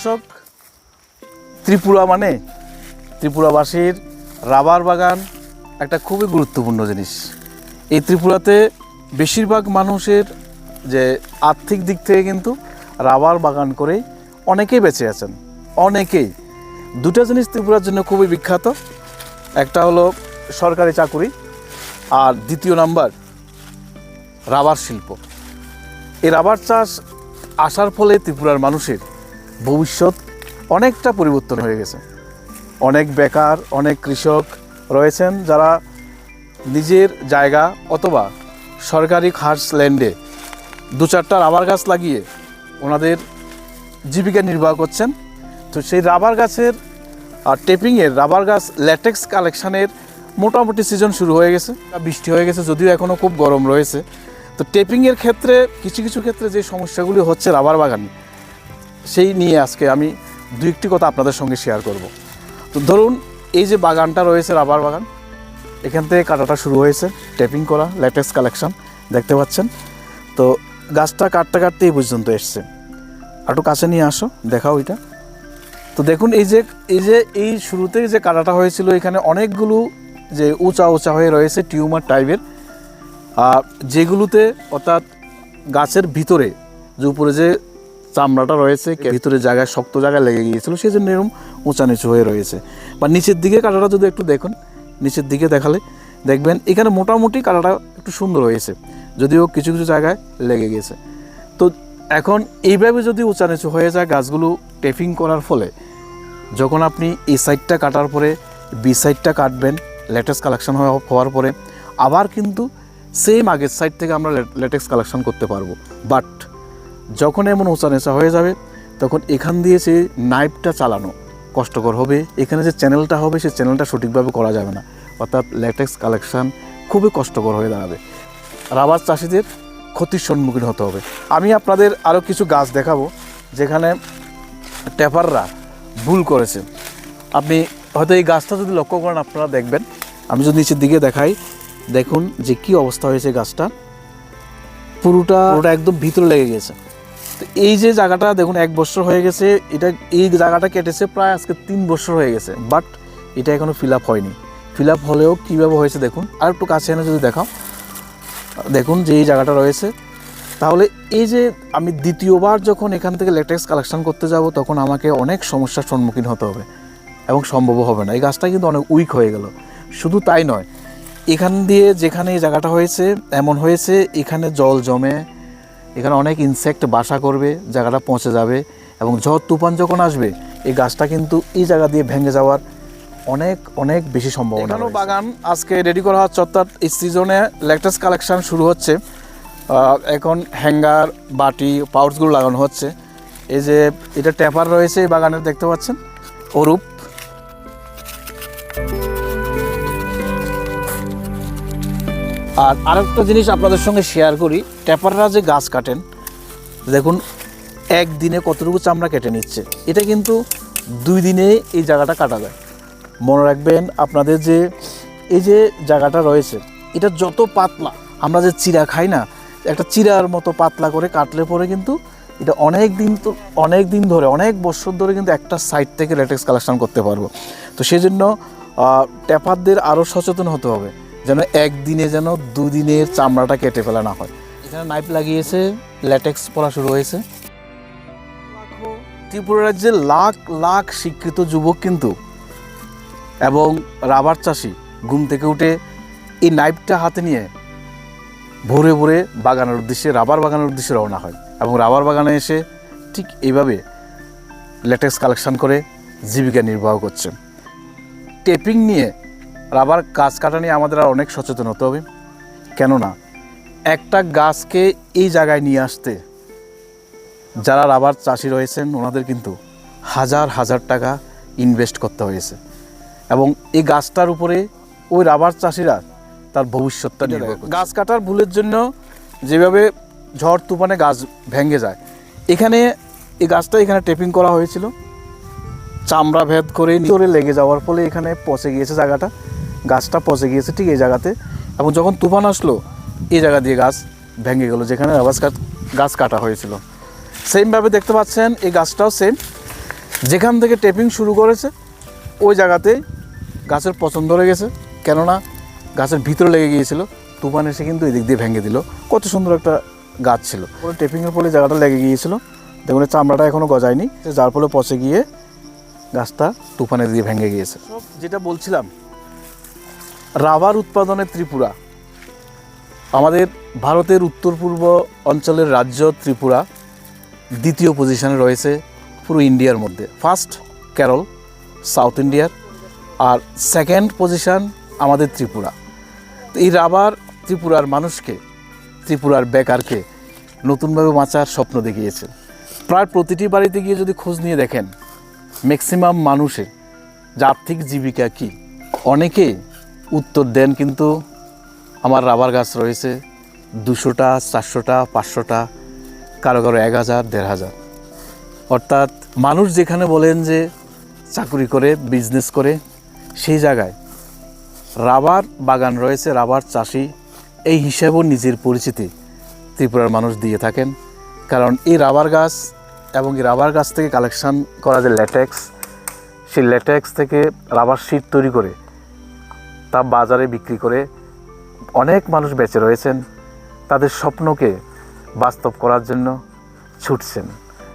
দর্শক, ত্রিপুরা মানে? ত্রিপুরাবাসীর রাবার বাগান একটা খুবই গুরুত্বপূর্ণ জিনিস। এই ত্রিপুরাতে বেশিরভাগ মানুষের যে আর্থিক দিক থেকে কিন্তু রাবার বাগান করেই অনেকেই বেঁচে আছেন, অনেকেই। দুটো জিনিস ত্রিপুরার জন্য খুবই বিখ্যাত। একটা হলো সরকারি চাকুরি আর দ্বিতীয় নাম্বার রাবার শিল্প। এই রাবার চাষ আসার ফলে ত্রিপুরার মানুষের ভবিষ্যৎ অনেকটা পরিবর্তন হয়ে গেছে। অনেক বেকার, অনেক কৃষক রয়েছেন যারা নিজের জায়গা অথবা সরকারি খাস ল্যান্ডে দু চারটা রাবার গাছ লাগিয়ে ওনাদের জীবিকা নির্বাহ করছেন। তো সেই রাবার গাছের আর টেপিংয়ের রাবার গাছ ল্যাটেক্স কালেকশানের মোটামুটি সিজন শুরু হয়ে গেছে। বৃষ্টি হয়ে গেছে, যদিও এখনও খুব গরম রয়েছে। তো টেপিংয়ের ক্ষেত্রে, কিছু কিছু ক্ষেত্রে যে সমস্যাগুলি হচ্ছে রাবার বাগানে সেই নিয়ে আজকে আমি দু একটি কথা আপনাদের সঙ্গে শেয়ার করব। তো ধরুন, এই যে বাগানটা রয়েছে, রাবার বাগান, এখান থেকে কাটাটা শুরু হয়েছে টেপিং করা ল্যাটেক্স কালেকশন দেখতে পাচ্ছেন? তো গাছটা কাটতে কাটতে এই পর্যন্ত এসছে। একটু কাছে নিয়ে আসো, দেখাও এটা। তো দেখুন, এই যে এই যে, এই শুরুতে যে কাটাটা হয়েছিল, এখানে অনেকগুলো যে উঁচা উঁচা হয়ে রয়েছে টিউমার টাইপের যেগুলোতে অর্থাৎ গাছের ভিতরে, যে উপরে যে চামড়াটা রয়েছে ভিতরে জায়গায় শক্ত জায়গায় লেগে গিয়েছিল সেই জন্য এরকম উঁচা নিচু হয়ে রয়েছে। বা নিচের দিকে কাটাটা যদি একটু দেখুন নিচের দিকে দেখালে দেখবেন এখানে মোটামুটি কাটাটা একটু সুন্দর হয়েছে যদিও কিছু কিছু জায়গায় লেগে গেছে তো এখন এইভাবে যদি উঁচা নিচু হয়ে যায় গাছগুলো টেপিং করার ফলে যখন আপনি এই সাইডটা কাটার পরে বি সাইডটা কাটবেন লেটেস্ট কালেকশন হওয়ার পরে আবার কিন্তু সেম আগের সাইড থেকে আমরা লেটেক্স কালেকশন করতে পারব। বাট যখন এমন উঁচা নেচা হয়ে যাবে, তখন এখান দিয়ে সে নাইফটা চালানো কষ্টকর হবে। এখানে যে চ্যানেলটা হবে, সে চ্যানেলটা সঠিকভাবে করা যাবে না। অর্থাৎ ল্যাটেক্স কালেকশান খুবই কষ্টকর হয়ে দাঁড়াবে। রাবার চাষিদের ক্ষতির সম্মুখীন হতে হবে। আমি আপনাদের আরও কিছু গাছ দেখাবো, যেখানে ট্যাপাররা ভুল করেছে। আপনি হয়তো এই গাছটা যদি লক্ষ্য করেন, আপনারা দেখবেন। আমি যদি নিচের দিকে দেখাই, দেখুন যে কি অবস্থা হয়েছে গাছটা পুরোটা পুরোটা একদম ভিতরে লেগে গেছে। তো এই যে জায়গাটা দেখুন, এক বছর হয়ে গেছে, এটা এই জায়গাটা কেটেছে প্রায় আজকে তিন বছর হয়ে গেছে বাট এটা এখনও ফিল আপ হয়নি। ফিল আপ হলেও কীভাবে হয়েছে দেখুন, আর একটু কাছে এনে যদি দেখাও, দেখুন যে এই জায়গাটা রয়েছে। তাহলে এই যে আমি দ্বিতীয়বার যখন এখান থেকে লেটেক্স কালেকশন করতে যাব, তখন আমাকে অনেক সমস্যার সম্মুখীন হতে হবে, এবং সম্ভব হবে না। এই গাছটা কিন্তু অনেক উইক হয়ে গেল। শুধু তাই নয়, এখান দিয়ে যেখানে এই জায়গাটা হয়েছে, এমন হয়েছে, এখানে জল জমে এখানে অনেক ইনসেক্ট বাসা করবে জায়গাটা পচে যাবে এবং ঝড় তুফান যখন আসবে এই গাছটা কিন্তু এই জায়গা দিয়ে ভেঙে যাওয়ার অনেক অনেক বেশি সম্ভাবনা এখানেও বাগান আজকে রেডি করা হচ্ছে অর্থাৎ এই সিজনে লেটেস্ট কালেকশান শুরু হচ্ছে। এখন হ্যাঙ্গার বাটি পাউচগুলো লাগানো হচ্ছে। এই যে এটা ট্যাপার রয়েছে এই বাগানের দেখতে পাচ্ছেন? অরূপ। আর আরেকটা জিনিস আপনাদের সঙ্গে শেয়ার করি, ট্যাপাররা যে গাছ কাটেন, দেখুন, একদিনে কতটুকু চামড়া কেটে নিচ্ছে। এটা কিন্তু দুই দিনে এই জায়গাটা কাটা যায়। মনে রাখবেন আপনাদের যে, এই যে জায়গাটা রয়েছে, এটা যত পাতলা, আমরা যে চিরা খাই না, একটা চিরার মতো পাতলা করে কাটলে পরে কিন্তু এটা অনেক দিন তো, অনেক দিন ধরে, অনেক বছর ধরে কিন্তু একটা সাইড থেকে লেটেক্স কালেকশন করতে পারব। তো সেই জন্য ট্যাপারদের আরও সচেতন হতে হবে। যেন একদিনে যেন দুদিনের চামড়াটা কেটে ফেলা না হয়। এখানে নাইফ লাগিয়েছে ল্যাটেক্স পড়া শুরু হয়েছে। ত্রিপুরা রাজ্যে লাখ লাখ শিক্ষিত যুবক কিন্তু এবং রাবার চাষি ঘুম থেকে উঠে এই নাইফটা হাতে নিয়ে ভোরে ভোরে বাগানের উদ্দেশ্যে, রাবার বাগানের উদ্দেশ্যে রওনা হয় এবং রাবার বাগানে এসে ঠিক এইভাবে ল্যাটেক্স কালেকশন করে জীবিকা নির্বাহ করছে। টেপিং নিয়ে রাবার গাছ কাটা নিয়ে আমাদের আর অনেক সচেতন হতে হবে। কেননা একটা গাছকে এই জায়গায় নিয়ে আসতে যারা রাবার চাষি রয়েছেন ওনাদের কিন্তু হাজার হাজার টাকা ইনভেস্ট করতে হয়েছে। এবং এই গাছটার উপরে ওই রাবার চাষিরা তার ভবিষ্যৎটা নির্ভর। গাছ কাটার ভুলের জন্য যেভাবে ঝড় তুফানে গাছ ভেঙে যায় এখানে এই গাছটা এখানে টেপিং করা হয়েছিল। চামড়া ভেদ করে নিচরে লেগে যাওয়ার ফলে এখানে পচে গিয়েছে জায়গাটা। গাছটা পচে গিয়েছে ঠিক এই জায়গাতে। এবং যখন তুফান আসলো, এই জায়গা দিয়ে গাছ ভেঙে গেলো, যেখানে রাবার গাছ গাছ কাটা হয়েছিল। সেমভাবে দেখতে পাচ্ছেন, এই গাছটাও সেম যেখান থেকে টেপিং শুরু করেছে, ওই জায়গাতেই গাছের পছন্দ ধরে গেছে। কেননা, গাছের ভিতরে লেগে গিয়েছিল। তুফান এসে কিন্তু এদিক দিয়ে ভেঙে দিল। কত সুন্দর একটা গাছ ছিল। পুরো টেপিংয়ের ফলে জায়গাটা লেগে গিয়েছিল। দেখুন চামড়াটা এখনও গজায়নি। যার ফলে পচে গিয়ে গাছটা তুফানের দিয়ে ভেঙে গিয়েছে। যেটা বলছিলাম রাবার উৎপাদনে ত্রিপুরা। আমাদের ভারতের উত্তর পূর্ব অঞ্চলের রাজ্য ত্রিপুরা দ্বিতীয় পজিশনে রয়েছে পুরো ইন্ডিয়ার মধ্যে। ফার্স্ট কেরল সাউথ ইন্ডিয়ার আর সেকেন্ড পজিশন আমাদের ত্রিপুরা। এই রাবার ত্রিপুরার মানুষকে, ত্রিপুরার বেকারকে নতুনভাবে বাঁচার স্বপ্ন দেখিয়েছে। প্রায় প্রতিটি বাড়িতে গিয়ে যদি খোঁজ নিয়ে দেখেন ম্যাক্সিমাম মানুষের যে আর্থিক জীবিকা কি, অনেকে উত্তর দেন, কিন্তু আমার রাবার গাছ রয়েছে দুশোটা, চারশোটা, পাঁচশোটা, কারও কারও এক হাজার, দেড় হাজার। অর্থাৎ মানুষ যেখানে বলেন যে চাকরি করে বিজনেস করে, সেই জায়গায় রাবার বাগান রয়েছে, রাবার চাষি এই হিসাবেও নিজের পরিচিতি ত্রিপুরার মানুষ দিয়ে থাকেন। কারণ এই রাবার গাছ এবং এই রাবার গাছ থেকে কালেকশান করা যে ল্যাটেক্স সেই ল্যাটেক্স থেকে রাবার শিট তৈরি করে তা বাজারে বিক্রি করে অনেক মানুষ বেঁচে রয়েছেন। তাদের স্বপ্নকে বাস্তব করার জন্য ছুটছেন।